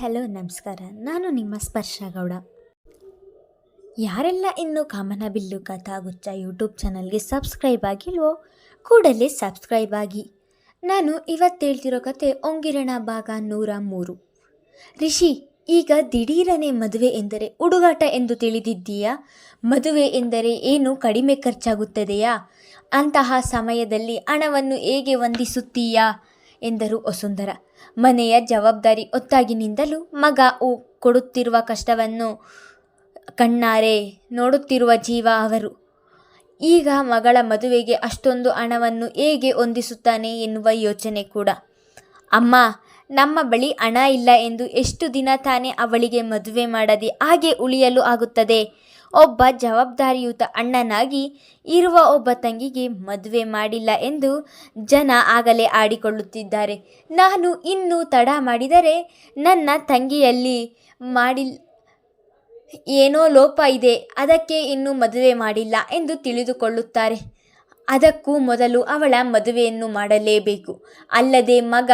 Hello, ನಮಸ್ಕಾರ. ನಾನು ನಿಮ್ಮ ಸ್ಪರ್ಶ ಗೌಡ ಯಾರೆಲ್ಲ ಇನ್ನೂ ಕಾಮನಬಿಲ್ಲು ಕಥಾಗುಚ್ಚ ಯೂಟ್ಯೂಬ್ ಚಾನಲ್ಗೆ ಸಬ್ಸ್ಕ್ರೈಬ್ ಆಗಿಲ್ವೋ, ಕೂಡಲೇ ಸಬ್ಸ್ಕ್ರೈಬ್ ಆಗಿ. ನಾನು ಇವತ್ತು ಹೇಳ್ತಿರೋ ಕತೆ ಒಂಗಿರಣ ಭಾಗ ನೂರ ಮೂರು. ರಿಷಿ, ಈಗ ದಿಢೀರನೆ ಮದುವೆ ಎಂದರೆ ಹುಡುಗಾಟ ಎಂದು ತಿಳಿದಿದ್ದೀಯಾ? ಮದುವೆ ಎಂದರೆ ಏನು ಕಡಿಮೆ ಖರ್ಚಾಗುತ್ತದೆಯಾ? ಅಂತಹ ಸಮಯದಲ್ಲಿ ಹಣವನ್ನು ಹೇಗೆ ವಂದಿಸುತ್ತೀಯಾ? ಎಂದರು ವಸುಂಧರ. ಮನೆಯ ಜವಾಬ್ದಾರಿ ಒತ್ತಾಗಿನಿಂದಲೂ ಮಗ ಉ- ಕೊಡುತ್ತಿರುವ ಕಷ್ಟವನ್ನು ಕಣ್ಣಾರೆ ನೋಡುತ್ತಿರುವ ಜೀವ ಅವರು. ಈಗ ಮಗಳ ಮದುವೆಗೆ ಅಷ್ಟೊಂದು ಹಣವನ್ನು ಹೇಗೆ ಹೊಂದಿಸುತ್ತಾನೆ ಎನ್ನುವ ಯೋಚನೆ ಕೂಡ. ಅಮ್ಮ, ನಮ್ಮ ಬಳಿ ಹಣ ಇಲ್ಲ ಎಂದು ಎಷ್ಟು ದಿನ ತಾನೇ ಅವಳಿಗೆ ಮದುವೆ ಮಾಡದೆ ಹಾಗೆ ಉಳಿಯಲು ಆಗುತ್ತದೆ? ಒಬ್ಬ ಜವಾಬ್ದಾರಿಯುತ ಅಣ್ಣನಾಗಿ ಇರುವ ಒಬ್ಬ ತಂಗಿಗೆ ಮದುವೆ ಮಾಡಿಲ್ಲ ಎಂದು ಜನ ಆಗಲೇ ಆಡಿಕೊಳ್ಳುತ್ತಿದ್ದಾರೆ. ನಾನು ಇನ್ನೂ ತಡ ಮಾಡಿದರೆ ನನ್ನ ತಂಗಿಯಲ್ಲಿ ಮಾಡಿಲ್ ಏನೋ ಲೋಪ ಇದೆ, ಅದಕ್ಕೆ ಇನ್ನೂ ಮದುವೆ ಮಾಡಿಲ್ಲ ಎಂದು ತಿಳಿದುಕೊಳ್ಳುತ್ತಾರೆ. ಅದಕ್ಕೂ ಮೊದಲು ಅವಳ ಮದುವೆಯನ್ನು ಮಾಡಲೇಬೇಕು. ಅಲ್ಲದೆ ಮಗ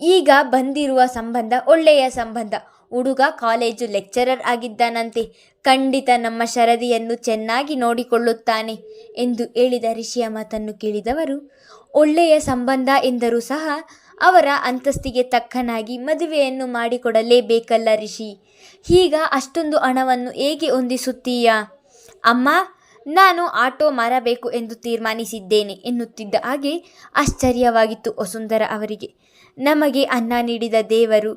ಈಗ ಬಂದಿರುವ ಸಂಬಂಧ ಒಳ್ಳೆಯ ಸಂಬಂಧ. ಹುಡುಗ ಕಾಲೇಜು ಲೆಕ್ಚರರ್ ಆಗಿದ್ದಾನಂತೆ. ಖಂಡಿತ ನಮ್ಮ ಶರದಿಯನ್ನು ಚೆನ್ನಾಗಿ ನೋಡಿಕೊಳ್ಳುತ್ತಾನೆ ಎಂದು ಹೇಳಿದ ಋಷಿಯ ಮಾತನ್ನು ಕೇಳಿದವರು. ಒಳ್ಳೆಯ ಸಂಬಂಧ ಎಂದರೂ ಸಹ ಅವರ ಅಂತಸ್ತಿಗೆ ತಕ್ಕನಾಗಿ ಮದುವೆಯನ್ನು ಮಾಡಿಕೊಡಲೇಬೇಕಲ್ಲ ರಿಷಿ. ಈಗ ಅಷ್ಟೊಂದು ಹಣವನ್ನು ಹೇಗೆ ಹೊಂದಿಸುತ್ತೀಯಾ? ಅಮ್ಮ ನಾನು ಆಟೋ ಮಾರಬೇಕು ಎಂದು ತೀರ್ಮಾನಿಸಿದ್ದೇನೆ ಎನ್ನುತ್ತಿದ್ದ ಹಾಗೆ ಆಶ್ಚರ್ಯವಾಗಿತ್ತು ವಸುಂಧರ ಅವರಿಗೆ. ನಮಗೆ ಅನ್ನ ನೀಡಿದ ದೇವರು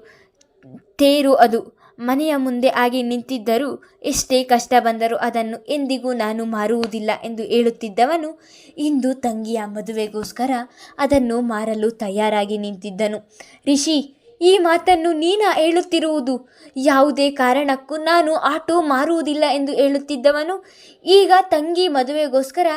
ತೇರು ಅದು. ಮನೆಯ ಮುಂದೆ ಆಗಿ ನಿಂತಿದ್ದರೂ ಎಷ್ಟೇ ಕಷ್ಟ ಬಂದರೂ ಅದನ್ನು ಎಂದಿಗೂ ನಾನು ಮಾರುವುದಿಲ್ಲ ಎಂದು ಹೇಳುತ್ತಿದ್ದವನು ಇಂದು ತಂಗಿಯ ಮದುವೆಗೋಸ್ಕರ ಅದನ್ನು ಮಾರಲು ತಯಾರಾಗಿ ನಿಂತಿದ್ದನು. ರಿಷಿ ಈ ಮಾತನ್ನು ನೀನ ಹೇಳುತ್ತಿರುವುದು. ಯಾವುದೇ ಕಾರಣಕ್ಕೂ ನಾನು ಆಟೋ ಮಾರುವುದಿಲ್ಲ ಎಂದು ಹೇಳುತ್ತಿದ್ದವನು, ಈಗ ತಂಗಿ ಮದುವೆಗೋಸ್ಕರ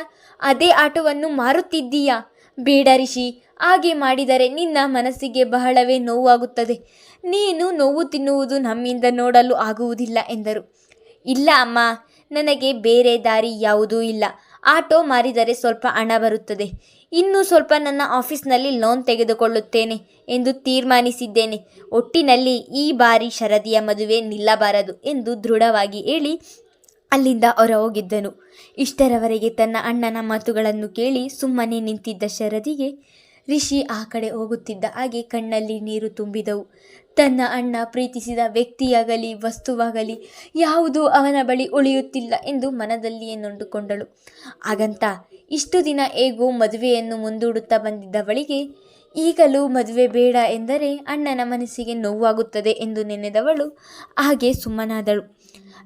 ಅದೇ ಆಟೋವನ್ನು ಮಾರುತ್ತಿದ್ದೀಯಾ? ಬೇಡ ರಿಷಿ, ಹಾಗೆ ಮಾಡಿದರೆ ನಿನ್ನ ಮನಸ್ಸಿಗೆ ಬಹಳವೇ ನೋವಾಗುತ್ತದೆ. ನೀನು ನೋವು ತಿನ್ನುವುದು ನಮ್ಮಿಂದ ನೋಡಲು ಆಗುವುದಿಲ್ಲ ಎಂದರು. ಇಲ್ಲ ಅಮ್ಮ, ನನಗೆ ಬೇರೆ ದಾರಿ ಯಾವುದೂ ಇಲ್ಲ. ಆಟೋ ಮಾರಿದರೆ ಸ್ವಲ್ಪ ಹಣ ಬರುತ್ತದೆ. ಇನ್ನೂ ಸ್ವಲ್ಪ ನನ್ನ ಆಫೀಸ್ನಲ್ಲಿ ಲೋನ್ ತೆಗೆದುಕೊಳ್ಳುತ್ತೇನೆ ಎಂದು ತೀರ್ಮಾನಿಸಿದ್ದೇನೆ. ಒಟ್ಟಿನಲ್ಲಿ ಈ ಬಾರಿ ಶರದಿಯ ಮದುವೆ ನಿಲ್ಲಬಾರದು ಎಂದು ದೃಢವಾಗಿ ಹೇಳಿ ಅಲ್ಲಿಂದ ಹೊರ ಹೋಗಿದ್ದನು ಇಷ್ಟರವರೆಗೆ ತನ್ನ ಅಣ್ಣನ ಮಾತುಗಳನ್ನು ಕೇಳಿ ಸುಮ್ಮನೆ ನಿಂತಿದ್ದ ಶರದಿಗೆ, ರಿಷಿ ಆ ಕಡೆ ಹೋಗುತ್ತಿದ್ದ ಹಾಗೆ ಕಣ್ಣಲ್ಲಿ ನೀರು ತುಂಬಿದವು. ತನ್ನ ಅಣ್ಣ ಪ್ರೀತಿಸಿದ ವ್ಯಕ್ತಿಯಾಗಲಿ, ವಸ್ತುವಾಗಲಿ ಯಾವುದು ಅವನ ಬಳಿ ಉಳಿಯುತ್ತಿಲ್ಲ ಎಂದು ಮನದಲ್ಲಿಯೇ ನೊಂದುಕೊಂಡಳು. ಹಾಗಂತ ಇಷ್ಟು ದಿನ ಹೇಗೋ ಮದುವೆಯನ್ನು ಮುಂದೂಡುತ್ತಾ ಬಂದಿದ್ದವಳಿಗೆ ಈಗಲೂ ಮದುವೆ ಬೇಡ ಎಂದರೆ ಅಣ್ಣನ ಮನಸ್ಸಿಗೆ ನೋವಾಗುತ್ತದೆ ಎಂದು ನೆನೆದವಳು, ಹಾಗೆ ಸುಮ್ಮನಾದಳು.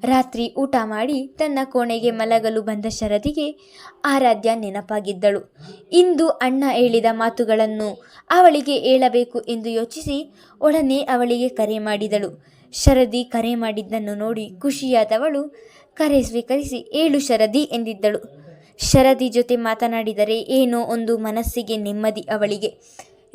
ರಾತ್ರಿ ಊಟ ಮಾಡಿ ತನ್ನ ಕೋಣೆಗೆ ಮಲಗಲು ಬಂದ ಶರದಿಗೆ ಆರಾಧ್ಯ ನೆನಪಾಗಿದ್ದಳು. ಇಂದು ಅಣ್ಣ ಹೇಳಿದ ಮಾತುಗಳನ್ನು ಅವಳಿಗೆ ಹೇಳಬೇಕು ಎಂದು ಯೋಚಿಸಿ ಒಡನೆ ಅವಳಿಗೆ ಕರೆ ಮಾಡಿದಳು. ಶರದಿ ಕರೆ ಮಾಡಿದ್ದನ್ನು ನೋಡಿ ಖುಷಿಯಾದವಳು ಕರೆ ಸ್ವೀಕರಿಸಿ, ಏಳು ಶರದಿ ಎಂದಿದ್ದಳು. ಶರದಿ ಜೊತೆ ಮಾತನಾಡಿದರೆ ಏನೋ ಒಂದು ಮನಸ್ಸಿಗೆ ನೆಮ್ಮದಿ ಅವಳಿಗೆ.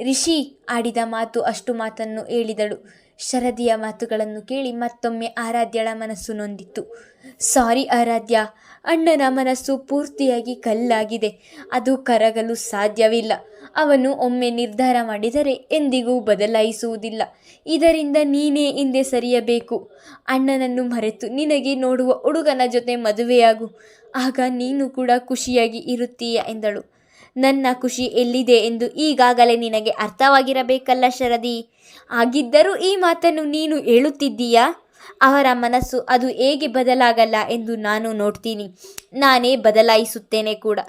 ರಿಷಿ ಆಡಿದ ಮಾತು ಅಷ್ಟು ಮಾತನ್ನು ಹೇಳಿದಳು. ಶರದಿಯ ಮಾತುಗಳನ್ನು ಕೇಳಿ ಮತ್ತೊಮ್ಮೆ ಆರಾಧ್ಯಳ ಮನಸ್ಸು ನೊಂದಿತ್ತು. ಸಾರಿ ಆರಾಧ್ಯ, ಅಣ್ಣನ ಮನಸ್ಸು ಪೂರ್ತಿಯಾಗಿ ಕಲ್ಲಾಗಿದೆ. ಅದು ಕರಗಲು ಸಾಧ್ಯವಿಲ್ಲ. ಅವನು ಒಮ್ಮೆ ನಿರ್ಧಾರ ಮಾಡಿದರೆ ಎಂದಿಗೂ ಬದಲಾಯಿಸುವುದಿಲ್ಲ. ಇದರಿಂದ ನೀನೇ ಹಿಂದೆ ಸರಿಯಬೇಕು. ಅಣ್ಣನನ್ನು ಮರೆತು ನಿನಗೆ ನೋಡುವ ಹುಡುಗನ ಜೊತೆ ಮದುವೆಯಾಗು. ಆಗ ನೀನು ಕೂಡ ಖುಷಿಯಾಗಿ ಇರುತ್ತೀಯ? ಎಂದಳು. ನನ್ನ ಖುಷಿ ಎಲ್ಲಿದೆ ಎಂದು ಈಗಾಗಲೇ ನಿನಗೆ ಅರ್ಥವಾಗಿರಬೇಕಲ್ಲ ಶರದಿ. ಆಗಿದ್ದರೂ ಈ ಮಾತನ್ನು ನೀನು ಹೇಳುತ್ತಿದ್ದೀಯಾ? ಅವರ ಮನಸ್ಸು ಅದು ಹೇಗೆ ಬದಲಾಗಲ್ಲ ಎಂದು ನಾನು ನೋಡ್ತೀನಿ. ನಾನೇ ಬದಲಾಯಿಸುತ್ತೇನೆ ಕೂಡ.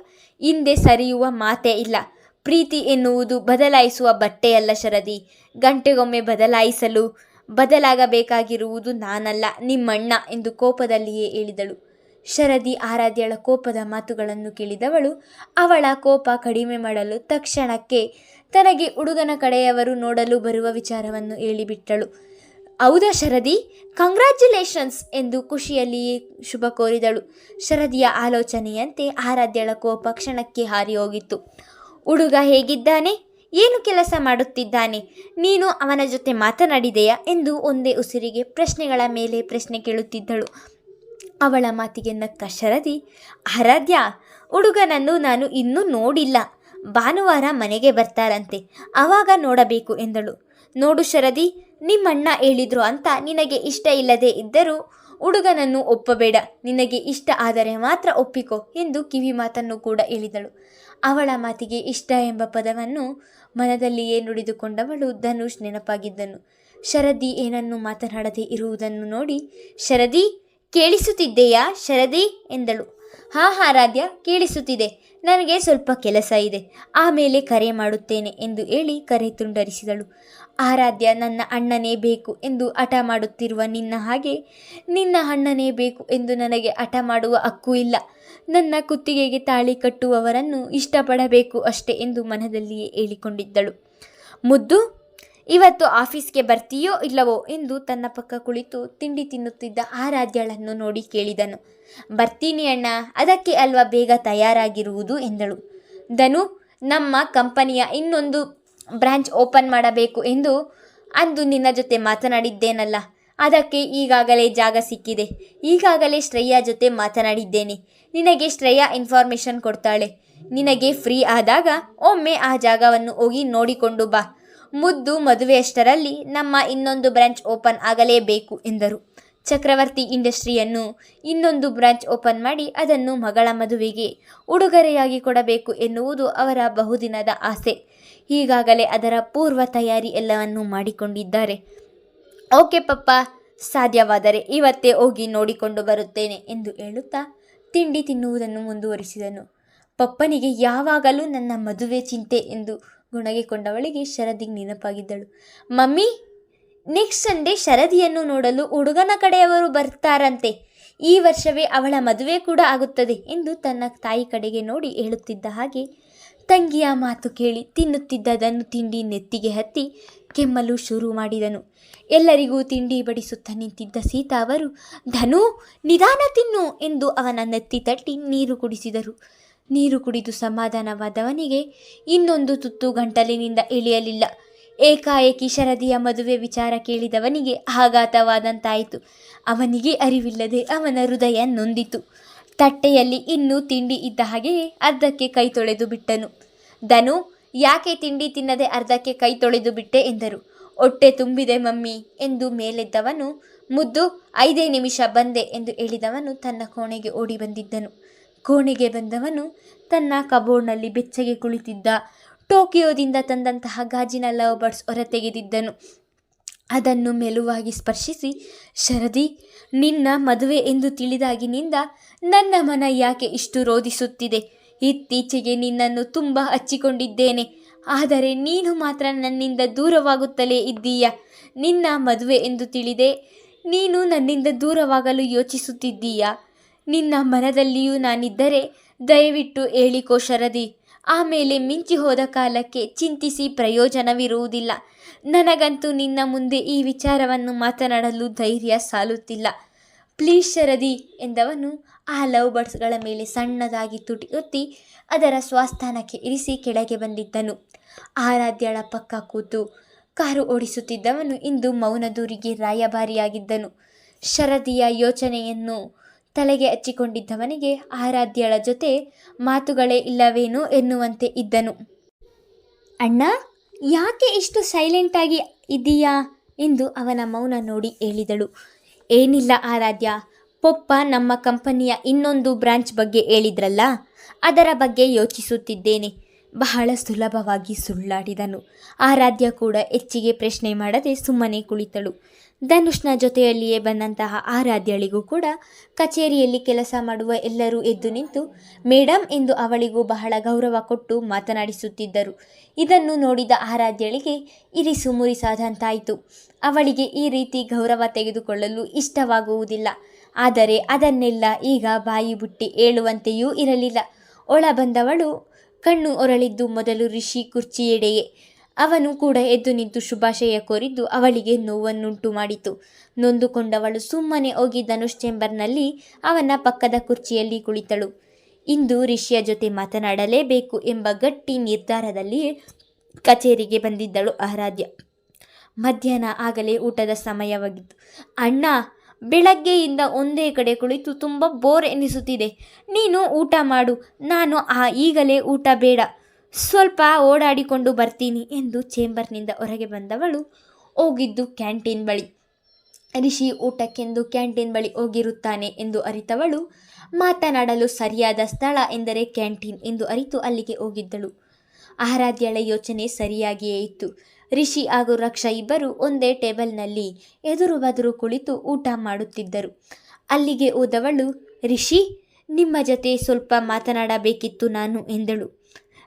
ಹಿಂದೆ ಸರಿಯುವ ಮಾತೇ ಇಲ್ಲ. ಪ್ರೀತಿ ಎನ್ನುವುದು ಬದಲಾಯಿಸುವ ಬಟ್ಟೆಯಲ್ಲ ಶರದಿ. ಗಂಟೆಗೊಮ್ಮೆ ಬದಲಾಯಿಸಲು ಬದಲಾಗಬೇಕಾಗಿರುವುದು ನಾನಲ್ಲ, ನಿಮ್ಮಣ್ಣ ಎಂದು ಕೋಪದಲ್ಲಿಯೇ ಹೇಳಿದಳು. ಶರದಿ ಆರಾಧ್ಯಳ ಕೋಪದ ಮಾತುಗಳನ್ನು ಕೇಳಿದವಳು, ಅವಳ ಕೋಪ ಕಡಿಮೆ ಮಾಡಲು ತಕ್ಷಣಕ್ಕೆ ತನಗೆ ಹುಡುಗನ ಕಡೆಯವರು ನೋಡಲು ಬರುವ ವಿಚಾರವನ್ನು ಹೇಳಿಬಿಟ್ಟಳು. ಹೌದಾ ಶರದಿ? ಕಂಗ್ರ್ಯಾಚುಲೇಷನ್ಸ್ ಎಂದು ಖುಷಿಯಲ್ಲಿಯೇ ಶುಭ ಕೋರಿದಳು. ಶರದಿಯ ಆಲೋಚನೆಯಂತೆ ಆರಾಧ್ಯಳ ಕೋಪ ಕ್ಷಣಕ್ಕೆ ಹಾರಿ ಹೋಗಿತ್ತು. ಹುಡುಗ ಹೇಗಿದ್ದಾನೆ? ಏನು ಕೆಲಸ ಮಾಡುತ್ತಿದ್ದಾನೆ? ನೀನು ಅವನ ಜೊತೆ ಮಾತನಾಡಿದೆಯಾ? ಎಂದು ಒಂದೇ ಉಸಿರಿಗೆ ಪ್ರಶ್ನೆಗಳ ಮೇಲೆ ಪ್ರಶ್ನೆ ಕೇಳುತ್ತಿದ್ದಳು. ಅವಳ ಮಾತಿಗೆ ನಕ್ಕ ಶರದಿ ಆರಾಧ್ಯ, ಹುಡುಗನನ್ನು ನಾನು ಇನ್ನೂ ನೋಡಿಲ್ಲ. ಭಾನುವಾರ ಮನೆಗೆ ಬರ್ತಾರಂತೆ, ಆವಾಗ ನೋಡಬೇಕು ಎಂದಳು. ನೋಡು ಶರದಿ ನಿಮ್ಮಣ್ಣ ಹೇಳಿದ್ರು ಅಂತ ನಿನಗೆ ಇಷ್ಟ ಇಲ್ಲದೆ ಇದ್ದರೂ ಹುಡುಗನನ್ನು ಒಪ್ಪಬೇಡ. ನಿನಗೆ ಇಷ್ಟ ಆದರೆ ಮಾತ್ರ ಒಪ್ಪಿಕೋ ಎಂದು ಕಿವಿ ಮಾತನ್ನು ಕೂಡ ಹೇಳಿದಳು ಅವಳ ಮಾತಿಗೆ ಇಷ್ಟ ಎಂಬ ಪದವನ್ನು ಮನದಲ್ಲಿಯೇ ನುಡಿದುಕೊಂಡವಳು ಧನುಷ್ ನೆನಪಾಗಿದ್ದನು. ಶರದಿ ಏನನ್ನು ಮಾತನಾಡದೆ ಇರುವುದನ್ನು ನೋಡಿ ಶರದಿ ಕೇಳಿಸುತ್ತಿದ್ದೆಯಾ ಶರದಿ? ಎಂದಳು. ಹಾ ಆರಾಧ್ಯ ಕೇಳಿಸುತ್ತಿದೆ. ನನಗೆ ಸ್ವಲ್ಪ ಕೆಲಸ ಇದೆ. ಆಮೇಲೆ ಕರೆ ಮಾಡುತ್ತೇನೆ ಎಂದು ಹೇಳಿ ಕರೆ ತುಂಡರಿಸಿದಳು. ಆರಾಧ್ಯ, ನನ್ನ ಅಣ್ಣನೇ ಬೇಕು ಎಂದು ಹಠ ಮಾಡುತ್ತಿರುವ ನಿನ್ನ ಹಾಗೆ, ನಿನ್ನ ಅಣ್ಣನೇ ಬೇಕು ಎಂದು ನನಗೆ ಹಠ ಮಾಡುವ ಹಕ್ಕು ಇಲ್ಲ. ನನ್ನ ಕುತ್ತಿಗೆಗೆ ತಾಳಿ ಕಟ್ಟುವವರನ್ನು ಇಷ್ಟಪಡಬೇಕು ಅಷ್ಟೇ ಎಂದು ಮನದಲ್ಲಿಯೇ ಹೇಳಿಕೊಂಡಿದ್ದಳು. ಮುದ್ದು ಇವತ್ತು ಆಫೀಸ್ಗೆ ಬರ್ತೀಯೋ ಇಲ್ಲವೋ ಎಂದು ತನ್ನ ಪಕ್ಕ ಕುಳಿತು ತಿಂಡಿ ತಿನ್ನುತ್ತಿದ್ದ ಆರಾಧ್ಯಳನ್ನು ನೋಡಿ ಕೇಳಿದನು. ಬರ್ತೀನಿ ಅಣ್ಣ, ಅದಕ್ಕೆ ಅಲ್ವಾ ಬೇಗ ತಯಾರಾಗಿರುವುದು ಎಂದಳು. ಧನು, ನಮ್ಮ ಕಂಪನಿಯ ಇನ್ನೊಂದು ಬ್ರಾಂಚ್ ಓಪನ್ ಮಾಡಬೇಕು ಎಂದು ಅಂದು ನಿನ್ನ ಜೊತೆ ಮಾತನಾಡಿದ್ದೇನಲ್ಲ. ಅದಕ್ಕೆ ಈಗಾಗಲೇ ಜಾಗ ಸಿಕ್ಕಿದೆ. ಈಗಾಗಲೇ ಶ್ರೇಯಾ ಜೊತೆ ಮಾತನಾಡಿದ್ದೇನೆ. ನಿನಗೆ ಶ್ರೇಯಾ ಇನ್ಫಾರ್ಮೇಷನ್ ಕೊಡ್ತಾಳೆ. ನಿನಗೆ ಫ್ರೀ ಆದಾಗ ಒಮ್ಮೆ ಆ ಜಾಗವನ್ನು ಹೋಗಿ ನೋಡಿಕೊಂಡು ಬಾ. ಮುದ್ದು ಮದುವೆಯಷ್ಟರಲ್ಲಿ ನಮ್ಮ ಇನ್ನೊಂದು ಬ್ರಾಂಚ್ ಓಪನ್ ಆಗಲೇಬೇಕು ಎಂದರು. ಚಕ್ರವರ್ತಿ ಇಂಡಸ್ಟ್ರಿಯನ್ನು ಇನ್ನೊಂದು ಬ್ರಾಂಚ್ ಓಪನ್ ಮಾಡಿ ಅದನ್ನು ಮಗಳ ಮದುವೆಗೆ ಉಡುಗೊರೆಯಾಗಿ ಕೊಡಬೇಕು ಎನ್ನುವುದು ಅವರ ಬಹುದಿನದ ಆಸೆ. ಈಗಾಗಲೇ ಅದರ ಪೂರ್ವ ತಯಾರಿ ಎಲ್ಲವನ್ನು ಮಾಡಿಕೊಂಡಿದ್ದಾರೆ. ಓಕೆ ಪಪ್ಪ, ಸಾಧ್ಯವಾದರೆ ಇವತ್ತೇ ಹೋಗಿ ನೋಡಿಕೊಂಡು ಬರುತ್ತೇನೆ ಎಂದು ಹೇಳುತ್ತಾ ತಿಂಡಿ ತಿನ್ನುವುದನ್ನು ಮುಂದುವರಿಸಿದನು. ಪಪ್ಪನಿಗೆ ಯಾವಾಗಲೂ ನನ್ನ ಮದುವೆ ಚಿಂತೆ ಎಂದು ಗುಣಗಿಕೊಂಡವಳಿಗೆ ಶರದಿ ನೆನಪಾಗಿದ್ದಳು. ಮಮ್ಮಿ ನೆಕ್ಸ್ಟ್ ಸಂಡೇ ಶರದಿಯನ್ನು ನೋಡಲು ಹುಡುಗನ ಕಡೆಯವರು ಬರ್ತಾರಂತೆ. ಈ ವರ್ಷವೇ ಅವಳ ಮದುವೆ ಕೂಡ ಆಗುತ್ತದೆ ಎಂದು ತನ್ನ ತಾಯಿ ಕಡೆಗೆ ನೋಡಿ ಹೇಳುತ್ತಿದ್ದ ಹಾಗೆ ತಂಗಿಯ ಮಾತು ಕೇಳಿ ತಿನ್ನುತ್ತಿದ್ದದನ್ನು ತಿಂಡಿ ನೆತ್ತಿಗೆ ಹತ್ತಿ ಕೆಮ್ಮಲು ಶುರು ಮಾಡಿದನು. ಎಲ್ಲರಿಗೂ ತಿಂಡಿ ಬಡಿಸುತ್ತಾ ನಿಂತಿದ್ದ ಸೀತಾ ಅವರು, ಧನು, ನಿಧಾನ ತಿನ್ನು ಎಂದು ಅವನ ನೆತ್ತಿ ತಟ್ಟಿ ನೀರು ಕುಡಿಸಿದರು. ನೀರು ಕುಡಿದು ಸಮಾಧಾನವಾದವನಿಗೆ ಇನ್ನೊಂದು ತುತ್ತು ಗಂಟಲಿನಿಂದ ಇಳಿಯಲಿಲ್ಲ. ಏಕಾಏಕಿ ಶರದಿಯ ಮದುವೆ ವಿಚಾರ ಕೇಳಿದವನಿಗೆ ಆಘಾತವಾದಂತಾಯಿತು. ಅವನಿಗೆ ಅರಿವಿಲ್ಲದೆ ಅವನ ಹೃದಯ ನೊಂದಿತು. ತಟ್ಟೆಯಲ್ಲಿ ಇನ್ನೂ ತಿಂಡಿ ಇದ್ದ ಹಾಗೆಯೇ ಅರ್ಧಕ್ಕೆ ಕೈ ತೊಳೆದು ಬಿಟ್ಟನು. ಧನು, ಯಾಕೆ ತಿಂಡಿ ತಿನ್ನದೆ ಅರ್ಧಕ್ಕೆ ಕೈ ತೊಳೆದು ಬಿಟ್ಟೆ? ಎಂದರು. ಹೊಟ್ಟೆ ತುಂಬಿದೆ ಮಮ್ಮಿ ಎಂದು ಮೇಲೆದ್ದವನು, ಮುದ್ದು, ಐದೇ ನಿಮಿಷ ಬಂದೆ ಎಂದು ಹೇಳಿದವನು ತನ್ನ ಕೋಣೆಗೆ ಓಡಿ ಬಂದಿದ್ದನು. ಕೋಣೆಗೆ ಬಂದವನು ತನ್ನ ಕಬೋರ್ಡ್ನಲ್ಲಿ ಬೆಚ್ಚಗೆ ಕುಳಿತಿದ್ದ. ಟೋಕಿಯೋದಿಂದ ತಂದಂತಹ ಗಾಜಿನ ಲವ್ ಬರ್ಡ್ಸ್ ಹೊರತೆಗೆದಿದ್ದನು. ಅದನ್ನು ಮೆಲುವಾಗಿ ಸ್ಪರ್ಶಿಸಿ, ಶರದಿ, ನಿನ್ನ ಮದುವೆ ಎಂದು ತಿಳಿದಾಗಿನಿಂದ ನನ್ನ ಮನ ಯಾಕೆ ಇಷ್ಟು ರೋಧಿಸುತ್ತಿದೆ? ಇತ್ತೀಚೆಗೆ ನಿನ್ನನ್ನು ತುಂಬ ಹಚ್ಚಿಕೊಂಡಿದ್ದೇನೆ. ಆದರೆ ನೀನು ಮಾತ್ರ ನನ್ನಿಂದ ದೂರವಾಗುತ್ತಲೇ ಇದ್ದೀಯ? ನಿನ್ನ ಮದುವೆ ಎಂದು ತಿಳಿದೆ, ನೀನು ನನ್ನಿಂದ ದೂರವಾಗಲು ಯೋಚಿಸುತ್ತಿದ್ದೀಯಾ? ನಿನ್ನ ಮನದಲ್ಲಿಯೂ ನಾನಿದ್ದರೆ ದಯವಿಟ್ಟು ಹೇಳಿಕೋ ಶರದಿ ಆಮೇಲೆ ಮಿಂಚಿ ಹೋದ ಕಾಲಕ್ಕೆ ಚಿಂತಿಸಿ ಪ್ರಯೋಜನವಿರುವುದಿಲ್ಲ. ನನಗಂತೂ ನಿನ್ನ ಮುಂದೆ ಈ ವಿಚಾರವನ್ನು ಮಾತನಾಡಲು ಧೈರ್ಯ ಸಾಲುತ್ತಿಲ್ಲ. ಪ್ಲೀಸ್ ಶರದಿ ಎಂದವನು ಆ ಲವ್ ಬರ್ಡ್ಸ್ಗಳ ಮೇಲೆ ಸಣ್ಣದಾಗಿ ತುಟಿ ಅದರ ಸ್ವಾಸ್ಥಾನಕ್ಕೆ ಇರಿಸಿ ಕೆಳಗೆ ಬಂದಿದ್ದನು. ಆರಾಧ್ಯಳ ಪಕ್ಕ ಕೂತು ಕಾರು ಓಡಿಸುತ್ತಿದ್ದವನು ಇಂದು ಮೌನದೂರಿಗೆ ರಾಯಭಾರಿಯಾಗಿದ್ದನು. ಶರದಿಯ ಯೋಚನೆಯನ್ನು ತಲೆಗೆ ಹಚ್ಚಿಕೊಂಡಿದ್ದವನಿಗೆ ಆರಾಧ್ಯಳ ಜೊತೆ, ಮಾತುಗಳೇ ಇಲ್ಲವೇನೋ? ಎನ್ನುವಂತೆ ಇದ್ದನು. ಅಣ್ಣ, ಯಾಕೆ ಇಷ್ಟು ಸೈಲೆಂಟಾಗಿ ಇದ್ದೀಯಾ ಎಂದು ಅವನ ಮೌನ ನೋಡಿ ಹೇಳಿದಳು. ಏನಿಲ್ಲ ಆರಾಧ್ಯ, ಪೊಪ್ಪ ನಮ್ಮ ಕಂಪನಿಯ ಇನ್ನೊಂದು ಬ್ರಾಂಚ್ ಬಗ್ಗೆ ಹೇಳಿದ್ರಲ್ಲ, ಅದರ ಬಗ್ಗೆ ಯೋಚಿಸುತ್ತಿದ್ದೇನೆ. ಬಹಳ ಸುಲಭವಾಗಿ ಸುಳ್ಳಾಡಿದನು. ಆರಾಧ್ಯ ಕೂಡ ಹೆಚ್ಚಿಗೆ ಪ್ರಶ್ನೆ ಮಾಡದೆ ಸುಮ್ಮನೆ ಕುಳಿತಳು. ಧನುಷ್ನ ಜೊತೆಯಲ್ಲಿಯೇ ಬಂದಂತಹ ಆರಾಧ್ಯಳಿಗೂ ಕೂಡ ಕಚೇರಿಯಲ್ಲಿ ಕೆಲಸ ಮಾಡುವ ಎಲ್ಲರೂ ಎದ್ದು ನಿಂತು ಮೇಡಮ್ ಎಂದು ಅವಳಿಗೂ ಬಹಳ ಗೌರವ ಕೊಟ್ಟು ಮಾತನಾಡಿಸುತ್ತಿದ್ದರು. ಇದನ್ನು ನೋಡಿದ ಆರಾಧ್ಯಳಿಗೆ ಇರಿಸು ಮುರಿಸಾದಂತಾಯಿತು ಅವಳಿಗೆ ಈ ರೀತಿ ಗೌರವ ತೆಗೆದುಕೊಳ್ಳಲು ಇಷ್ಟವಾಗುವುದಿಲ್ಲ. ಆದರೆ ಅದನ್ನೆಲ್ಲ ಈಗ ಬಾಯಿ ಬುಟ್ಟಿ ಹೇಳುವಂತೆಯೂ ಇರಲಿಲ್ಲ. ಒಳ ಬಂದವಳು ಕಣ್ಣು ಒರಳಿದ್ದು ಮೊದಲು ರಿಷಿ ಕುರ್ಚಿಯೆಡೆಯೇ. ಅವನು ಕೂಡ ಎದ್ದು ನಿಂತು ಶುಭಾಶಯ ಕೋರಿದ್ದು ಅವಳಿಗೆ ನೋವನ್ನುಂಟು ಮಾಡಿತು. ನೊಂದುಕೊಂಡವಳು ಸುಮ್ಮನೆ ಹೋಗಿ ಧನುಷ್ ಚೇಂಬರ್ನಲ್ಲಿ ಅವನ ಪಕ್ಕದ ಕುರ್ಚಿಯಲ್ಲಿ ಕುಳಿತಳು. ಇಂದು ರಿಷಿಯ ಜೊತೆ ಮಾತನಾಡಲೇಬೇಕು ಎಂಬ ಗಟ್ಟಿ ನಿರ್ಧಾರದಲ್ಲಿ ಕಚೇರಿಗೆ ಬಂದಿದ್ದಳು ಆರಾಧ್ಯ. ಮಧ್ಯಾಹ್ನ ಆಗಲೇ ಊಟದ ಸಮಯವಾಗಿತ್ತು. ಅಣ್ಣ, ಬೆಳಗ್ಗೆಯಿಂದ ಒಂದೇ ಕಡೆ ಕುಳಿತು ತುಂಬ ಬೋರ್ ಎನಿಸುತ್ತಿದೆ. ನೀನು ಊಟ ಮಾಡು. ನಾನು ಆ ಈಗಲೇ ಊಟ ಬೇಡ. ಸ್ವಲ್ಪ ಓಡಾಡಿಕೊಂಡು ಬರ್ತೀನಿ ಎಂದು ಚೇಂಬರ್ನಿಂದ ಹೊರಗೆ ಬಂದವಳು ಹೋಗಿದ್ದು ಕ್ಯಾಂಟೀನ್ ಬಳಿ. ರಿಷಿ ಊಟಕ್ಕೆಂದು ಕ್ಯಾಂಟೀನ್ ಬಳಿ ಹೋಗಿರುತ್ತಾನೆ ಎಂದು ಅರಿತವಳು ಮಾತನಾಡಲು ಸರಿಯಾದ ಸ್ಥಳ ಎಂದರೆ ಕ್ಯಾಂಟೀನ್ ಎಂದು ಅರಿತು ಅಲ್ಲಿಗೆ ಹೋಗಿದ್ದಳು. ಆರಾಧ್ಯಳ ಯೋಚನೆ ಸರಿಯಾಗಿಯೇ ಇತ್ತು. ರಿಷಿ ಹಾಗೂ ರಕ್ಷಾ ಇಬ್ಬರು ಒಂದೇ ಟೇಬಲ್ನಲ್ಲಿ ಎದುರು ಬದುರು ಕುಳಿತು ಊಟ ಮಾಡುತ್ತಿದ್ದರು. ಅಲ್ಲಿಗೆ ಹೋದವಳು, ರಿಷಿ, ನಿಮ್ಮ ಜೊತೆ ಸ್ವಲ್ಪ ಮಾತನಾಡಬೇಕಿತ್ತು ನಾನು, ಎಂದಳು.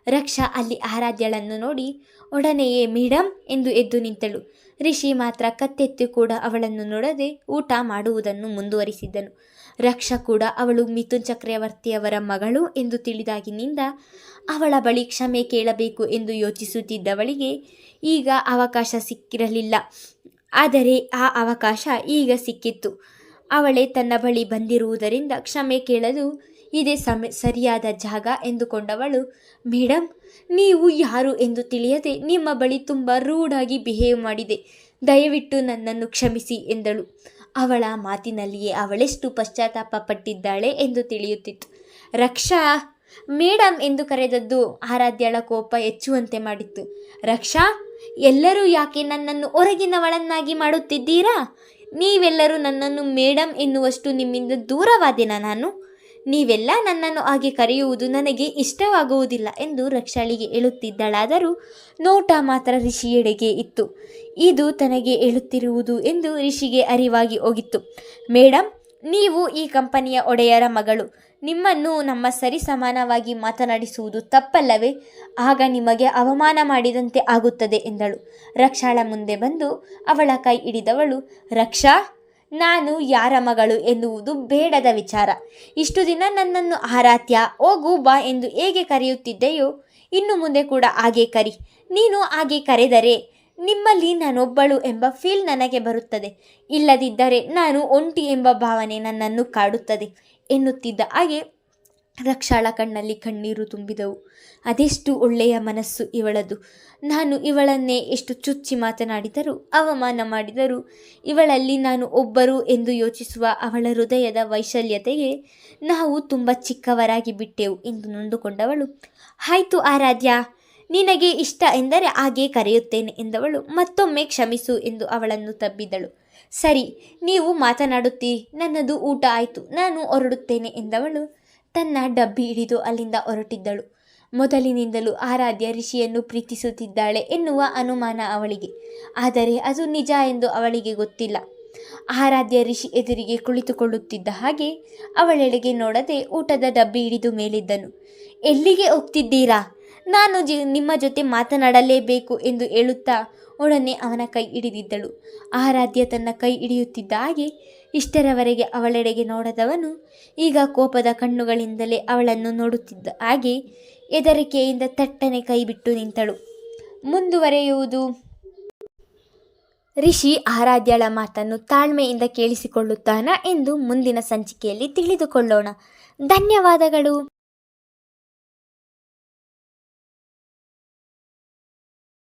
ರಕ್ಷಾ ಅಲ್ಲಿ ಆರಾಧ್ಯಳನ್ನು ನೋಡಿ, ಒಡನೆಯೇ ಮೇಡಮ್ ಎಂದು ಎದ್ದು ನಿಂತಳು. ರಿಷಿ ಮಾತ್ರ ಕತ್ತೆತ್ತಿ ಕೂಡ ಅವಳನ್ನು ನೋಡದೆ ಊಟ ಮಾಡುವುದನ್ನು ಮುಂದುವರಿಸಿದ್ದನು. ರಕ್ಷಾ ಕೂಡ ಅವಳು ಮಿಥುನ್ ಚಕ್ರವರ್ತಿಯವರ ಮಗಳು ಎಂದು ತಿಳಿದಾಗಿನಿಂದ, ಅವಳ ಬಳಿ ಕ್ಷಮೆ ಕೇಳಬೇಕು ಎಂದು ಯೋಚಿಸುತ್ತಿದ್ದವಳಿಗೆ ಈಗ ಅವಕಾಶ ಸಿಕ್ಕಿರಲಿಲ್ಲ. ಆದರೆ ಆ ಅವಕಾಶ ಈಗ ಸಿಕ್ಕಿತ್ತು. ಅವಳೇ ತನ್ನ ಬಳಿ ಬಂದಿರುವುದರಿಂದ ಕ್ಷಮೆ ಕೇಳಲು ಇದೇ ಸಮ ಸರಿಯಾದ ಜಾಗ ಎಂದುಕೊಂಡವಳು ಮೇಡಮ್ ನೀವು ಯಾರು ಎಂದು ತಿಳಿಯದೆ ನಿಮ್ಮ ಬಳಿ ತುಂಬ ರೂಢಾಗಿ ಬಿಹೇವ್ ಮಾಡಿದೆ. ದಯವಿಟ್ಟು ನನ್ನನ್ನು ಕ್ಷಮಿಸಿ, ಎಂದಳು. ಅವಳ ಮಾತಿನಲ್ಲಿಯೇ ಅವಳೆಷ್ಟು ಪಶ್ಚಾತ್ತಾಪ ಪಟ್ಟಿದ್ದಾಳೆ ಎಂದು ತಿಳಿಯುತ್ತಿತ್ತು. ರಕ್ಷಾ ಮೇಡಮ್ ಎಂದು ಕರೆದದ್ದು ಆರಾಧ್ಯಳ ಕೋಪ ಹೆಚ್ಚುವಂತೆ ಮಾಡಿತ್ತು. ರಕ್ಷಾ, ಎಲ್ಲರೂ ಯಾಕೆ ನನ್ನನ್ನು ಹೊರಗಿನವಳನ್ನಾಗಿ ಮಾಡುತ್ತಿದ್ದೀರಾ? ನೀವೆಲ್ಲರೂ ನನ್ನನ್ನು ಮೇಡಮ್ ಎನ್ನುವಷ್ಟು ನಿಮ್ಮಿಂದ ದೂರವಾದೆನಾ ನಾನು? ನೀವೆಲ್ಲ ನನ್ನನ್ನು ಹಾಗೆ ಕರೆಯುವುದು ನನಗೆ ಇಷ್ಟವಾಗುವುದಿಲ್ಲ ಎಂದು ರಕ್ಷಾಳಿಗೆ ಹೇಳುತ್ತಿದ್ದಳಾದರೂ ನೋಟ ಮಾತ್ರ ಋಷಿಯೆಡೆಗೆ ಇತ್ತು. ಇದು ತನಗೆ ಹೇಳುತ್ತಿರುವುದು ಎಂದು ರಿಷಿಗೆ ಅರಿವಾಗಿ ಹೋಗಿತ್ತು. ಮೇಡಮ್ ನೀವು ಈ ಕಂಪನಿಯ ಒಡೆಯರ ಮಗಳು. ನಿಮ್ಮನ್ನು ನಮ್ಮ ಸರಿ ಸಮಾನವಾಗಿ ಮಾತನಾಡಿಸುವುದು ತಪ್ಪಲ್ಲವೇ? ಆಗ ನಿಮಗೆ ಅವಮಾನ ಮಾಡಿದಂತೆ ಆಗುತ್ತದೆ ಎಂದಳು. ರಕ್ಷಾಳ ಮುಂದೆ ಬಂದು ಅವಳ ಕೈ ಹಿಡಿದವಳು, ರಕ್ಷಾ ನಾನು ಯಾರ ಮಗಳು ಎನ್ನುವುದು ಬೇಡದ ವಿಚಾರ. ಇಷ್ಟು ದಿನ ನನ್ನನ್ನು ಆರಾಧ್ಯ, ಹೋಗು ಬಾ ಎಂದು ಹೇಗೆ ಕರೆಯುತ್ತಿದ್ದೆಯೋ, ಇನ್ನು ಮುಂದೆ ಕೂಡ ಹಾಗೆ ಕರಿ. ನೀನು ಹಾಗೆ ಕರೆದರೆ ನಿಮ್ಮಲ್ಲಿ ನಾನೊಬ್ಬಳು ಎಂಬ ಫೀಲ್ ನನಗೆ ಬರುತ್ತದೆ. ಇಲ್ಲದಿದ್ದರೆ ನಾನು ಒಂಟಿ ಎಂಬ ಭಾವನೆ ನನ್ನನ್ನು ಕಾಡುತ್ತದೆ. ಎನ್ನುತ್ತಿದ್ದ ಹಾಗೆ ರಕ್ಷಾಳ ಕಣ್ಣಲ್ಲಿ ಕಣ್ಣೀರು ತುಂಬಿದವು. ಅದೆಷ್ಟು ಒಳ್ಳೆಯ ಮನಸ್ಸು ಇವಳದು. ನಾನು ಇವಳನ್ನೇ ಎಷ್ಟು ಚುಚ್ಚಿ ಮಾತನಾಡಿದರು, ಅವಮಾನ ಮಾಡಿದರು, ಇವಳಲ್ಲಿ ನಾನು ಒಬ್ಬರು ಎಂದು ಯೋಚಿಸುವ ಅವಳ ಹೃದಯದ ವೈಶಲ್ಯತೆಗೆ ನಾವು ತುಂಬ ಚಿಕ್ಕವರಾಗಿ ಬಿಟ್ಟೆವು ಎಂದು ನೊಂದುಕೊಂಡವಳು. ಆಯಿತು ಆರಾಧ್ಯ, ನಿನಗೆ ಇಷ್ಟ ಎಂದರೆ ಹಾಗೆ ಕರೆಯುತ್ತೇನೆ ಎಂದವಳು. ಮತ್ತೊಮ್ಮೆ ಕ್ಷಮಿಸು ಎಂದು ಅವಳನ್ನು ತಬ್ಬಿದಳು. ಸರಿ, ನೀವು ಮಾತನಾಡುತ್ತೀರಿ ನನ್ನದು ಊಟ ಆಯಿತು, ನಾನು ಹೊರಡುತ್ತೇನೆ ಎಂದವಳು. ತನ್ನ ಡಬ್ಬಿ ಹಿಡಿದು ಅಲ್ಲಿಂದ ಹೊರಟಿದ್ದಳು. ಮೊದಲಿನಿಂದಲೂ ಆರಾಧ್ಯ ಋಷಿಯನ್ನು ಪ್ರೀತಿಸುತ್ತಿದ್ದಾಳೆ ಎನ್ನುವ ಅನುಮಾನ ಅವಳಿಗೆ. ಆದರೆ ಅದು ನಿಜ ಎಂದು ಅವಳಿಗೆ ಗೊತ್ತಿಲ್ಲ. ಆರಾಧ್ಯ ಋಷಿ ಎದುರಿಗೆ ಕುಳಿತುಕೊಳ್ಳುತ್ತಿದ್ದ ಹಾಗೆ ಅವಳೆಡೆಗೆ ನೋಡದೆ ಊಟದ ಡಬ್ಬಿ ಹಿಡಿದು ಮೇಲಿದ್ದನು. ಎಲ್ಲಿಗೆ ಹೋಗ್ತಿದ್ದೀರಾ? ನಾನು ಜಿ, ನಿಮ್ಮ ಜೊತೆ ಮಾತನಾಡಲೇಬೇಕು ಎಂದು ಹೇಳುತ್ತಾ ಒಡನೆ ಅವನ ಕೈ ಹಿಡಿದಿದ್ದಳು. ಆರಾಧ್ಯ ತನ್ನ ಕೈ ಹಿಡಿಯುತ್ತಿದ್ದ ಹಾಗೆ ಇಷ್ಟರವರೆಗೆ ಅವಳೆಡೆಗೆ ನೋಡದವನು ಈಗ ಕೋಪದ ಕಣ್ಣುಗಳಿಂದಲೇ ಅವಳನ್ನು ನೋಡುತ್ತಿದ್ದ ಹಾಗೆ ಹೆದರಿಕೆಯಿಂದ ತಟ್ಟನೆ ಕೈ ಬಿಟ್ಟು ನಿಂತಳು. ಮುಂದುವರೆಯುವುದು. ರಿಷಿ ಆರಾಧ್ಯಳ ಮಾತನ್ನು ತಾಳ್ಮೆಯಿಂದ ಕೇಳಿಸಿಕೊಳ್ಳುತ್ತಾನಾ ಎಂದು ಮುಂದಿನ ಸಂಚಿಕೆಯಲ್ಲಿ ತಿಳಿದುಕೊಳ್ಳೋಣ. ಧನ್ಯವಾದಗಳು.